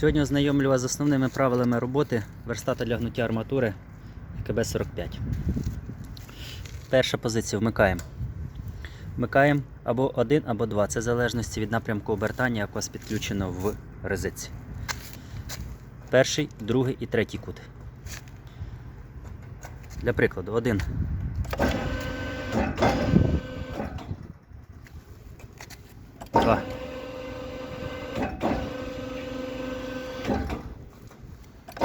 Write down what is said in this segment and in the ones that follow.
Сьогодні ознайомлю вас з основними правилами роботи верстата для гнуття арматури КБ-45. Перша позиція вмикаємо. Вмикаємо або один, або два. Це в залежності від напрямку обертання, як у вас підключено в розетці. Перший, другий і третій кут. Для прикладу, один. Два.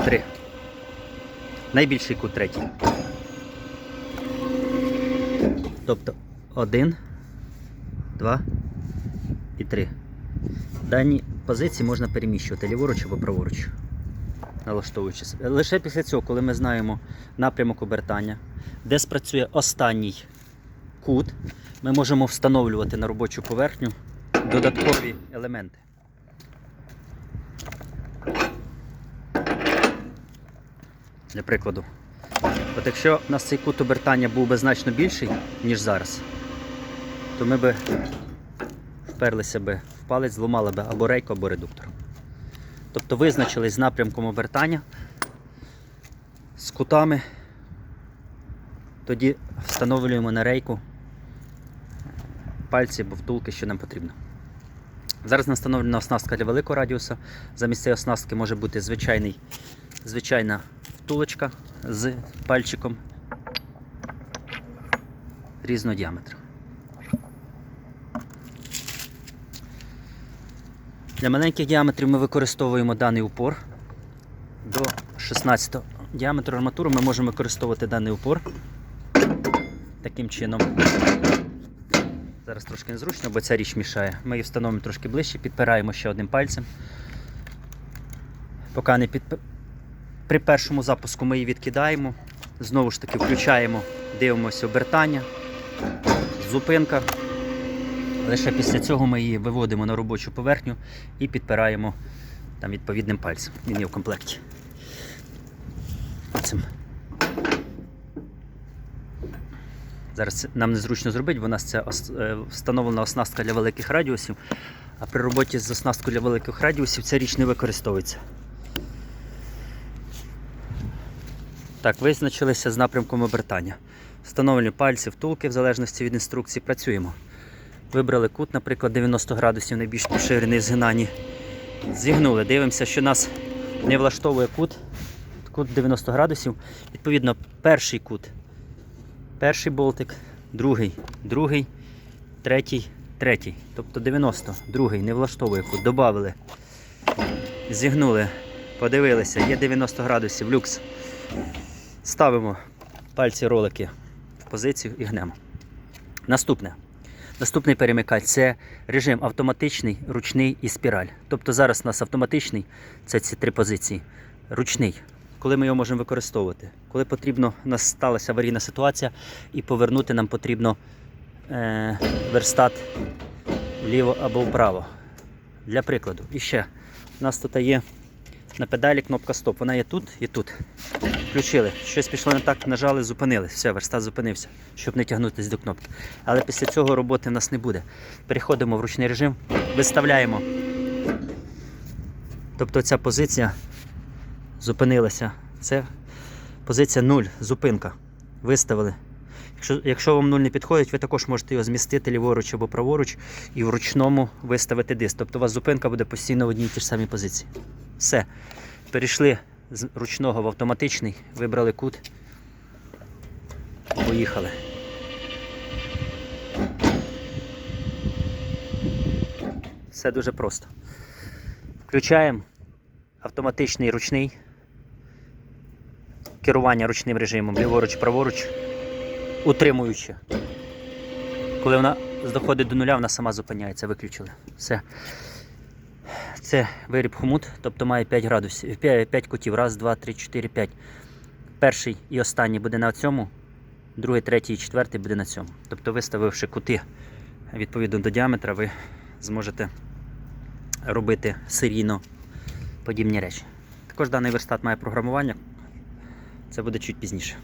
Три. Найбільший кут третій. Тобто один, два і три. Дані позиції можна переміщувати ліворуч або праворуч, налаштовуючись. Лише після цього, коли ми знаємо напрямок обертання, де спрацює останній кут, ми можемо встановлювати на робочу поверхню додаткові елементи. Для прикладу. От якщо у нас цей кут обертання був би значно більший, ніж зараз, то ми би вперлися би в палець, зламали би або рейку, або редуктор. Тобто визначились з напрямком обертання, з кутами, тоді встановлюємо на рейку пальці або втулки, що нам потрібно. Зараз настановлена оснастка для великого радіуса. Замість цієї оснастки може бути звичайний, звичайна втулочка з пальчиком різного діаметру. Для маленьких діаметрів ми використовуємо даний упор. До 16 діаметру арматури ми можемо використовувати даний упор таким чином. Зараз трошки незручно, бо ця річ мішає. Ми її встановимо трошки ближче, підпираємо ще одним пальцем. Поки не під... При першому запуску ми її відкидаємо, знову ж таки включаємо, дивимося обертання, зупинка. Лише після цього ми її виводимо на робочу поверхню і підпираємо там, відповідним пальцем. Він є в комплекті. Цим. Зараз нам незручно зробити, бо у нас це е, встановлена оснастка для великих радіусів, а при роботі з оснасткою для великих радіусів ця річ не використовується. Так, визначилися з напрямком обертання. Встановлені пальці, втулки в залежності від інструкції. Працюємо. Вибрали кут, наприклад, 90 градусів найбільш поширений в згинанні. Зігнули. Дивимося, що нас не влаштовує кут. Кут 90 градусів. Відповідно, перший кут. Перший болтик, другий, другий, третій, третій. Тобто 90, другий не влаштовує кут. Добавили. Зігнули, подивилися, є 90 градусів, люкс. Ставимо пальці ролики в позицію і гнемо. Наступне. Наступний перемикач це режим автоматичний, ручний і спіраль. Тобто зараз у нас автоматичний це ці три позиції. Ручний. Коли ми його можемо використовувати? Коли потрібно, у нас сталася аварійна ситуація і повернути нам потрібно е, верстат вліво або вправо. Для прикладу. І ще у нас тут є на педалі кнопка стоп. Вона є тут і тут. Включили. Щось пішло не так, нажали, зупинили. Все, верстат зупинився, щоб не тягнутися до кнопки. Але після цього роботи в нас не буде. Переходимо в ручний режим, виставляємо. Тобто ця позиція зупинилася. Це позиція 0, зупинка. Виставили. Якщо, якщо вам 0 не підходить, ви також можете його змістити ліворуч або праворуч і в ручному виставити диск. Тобто у вас зупинка буде постійно в одній і тій ж самій позиції. Все. Перейшли з ручного в автоматичний, вибрали кут. Поїхали. Все дуже просто. Включаємо автоматичний ручний. Керування ручним режимом ліворуч-праворуч, утримуючи. Коли вона доходить до нуля, вона сама зупиняється, виключили. Все. Це виріб хомут, тобто має 5 градусів, 5, 5 кутів. Раз, два, три, чотири, п'ять. Перший і останній буде на цьому, другий, третій і четвертий буде на цьому. Тобто, виставивши кути відповідно до діаметра, ви зможете робити серійно подібні речі. Також даний верстат має програмування, це буде чуть пізніше.